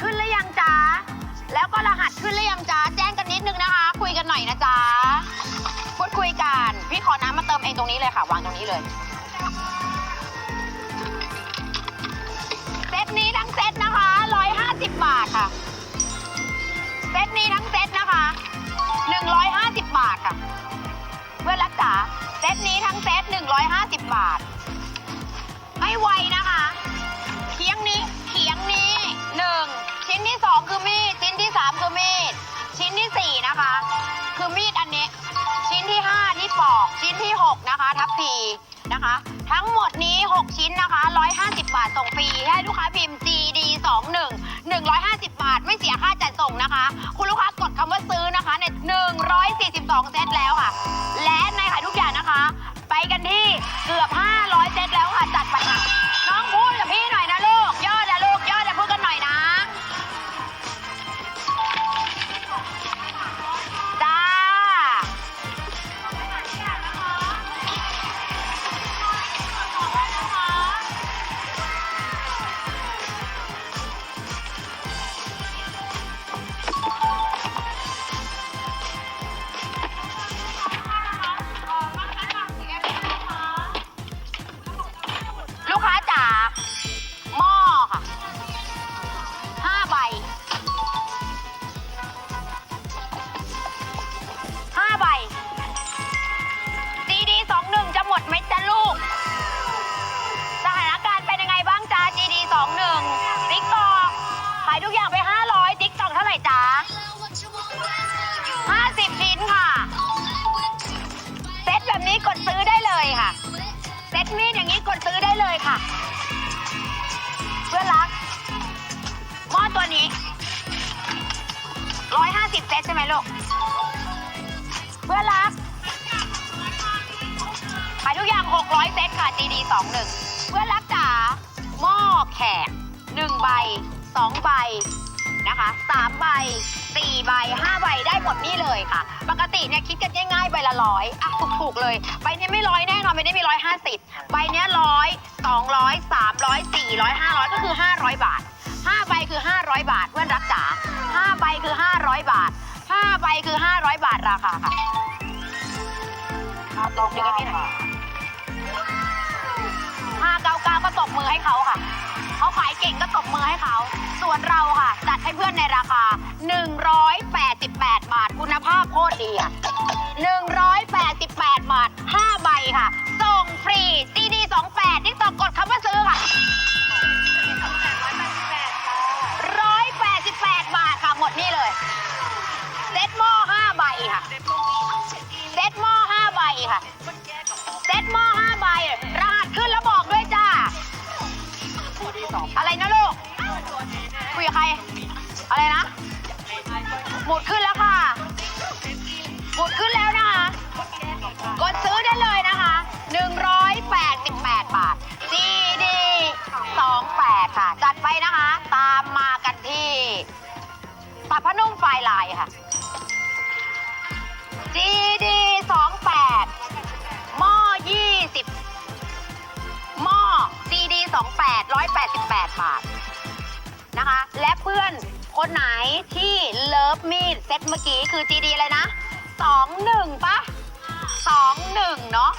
ขึ้นหรือยังจ๊ะ แล้วก็รหัสขึ้นหรือยังจ๊ะ แจ้งกันนิดนึงนะคะ คุยกันหน่อยนะจ๊ะ พูดคุยกัน พี่ขอน้ำมาเติมเองตรงนี้เลยค่ะ วางตรงนี้เลย เซตนี้ทั้งเซตนะคะ 150 บาทค่ะ เซตนี้ทั้งเซตนะคะ 150 บาทค่ะ เพื่อนรักษาเซตนี้ทั้งเซต150 บาท นะคะ คือมีดอันนี้ ชิ้นที่ห้าที่ปอกชิ้นที่หกนะคะ ทัพพีนะคะ ทั้งหมดนี้ 6 ชิ้นนะคะ 150 บาทส่งฟรีให้ลูกค้าพิมพ์ GD 21 150 มีดอย่างนี้กดซื้อได้เลยค่ะ เพื่อนรัก หม้อตัวนี้150เซตใช่ไหมลูก เพื่อนรักขายทุกอย่าง 600 เซตค่ะ GD 21เพื่อนรักจ๋าหม้อแขก1ใบ 2 ใบนะคะ3ใบ4ใบ5ใบได้ หมดนี่เลยค่ะ ปกติเนี่ยคิดกันง่ายๆใบละร้อยอะถูกๆเลยใบนี้ไม่ร้อยแน่นอนใบนี้มีร้อยห้าสิบใบเนี้ยร้อยสองร้อยสามร้อยสี่ร้อยห้าร้อยก็คือห้าร้อยบาทห้าใบคือห้าร้อยบาทเพื่อนรักจ๋าห้าใบคือห้าร้อยบาทห้าใบคือห้าร้อยบาทราคาค่ะเอาตรงนี้ก็พี่หน่อยห้าเก้าเก้าก็ตบมือให้เขาค่ะเขาขายเก่งก็ตบมือให้เขา ส่วนเราค่ะ จัดให้เพื่อนในราคา188 ดีอะ188 บาท 5 ใบค่ะ ส่งฟรี CD 28ที่ตอกกดคำว่าซื้อค่ะ 188 บาทค่ะ หมดนี่เลย เซ็ตหม้อ 5 ใบค่ะ เซ็ตหม้อ 5 ใบค่ะ เซ็ตหม้อ 5 ใบ รหัสขึ้นแล้วบอกด้วยจ้า อะไรนะลูก คุยกับใคร อะไรนะ หมดขึ้นแล้วค่ะ ค่ะ GD 28หม้อ20หม้อ CD 28 188 บาท นะคะ และเพื่อนคนไหนที่เลิฟมีดเซ็ตเมื่อกี้คือ GD อะไรนะ 21ปะ21 เนาะ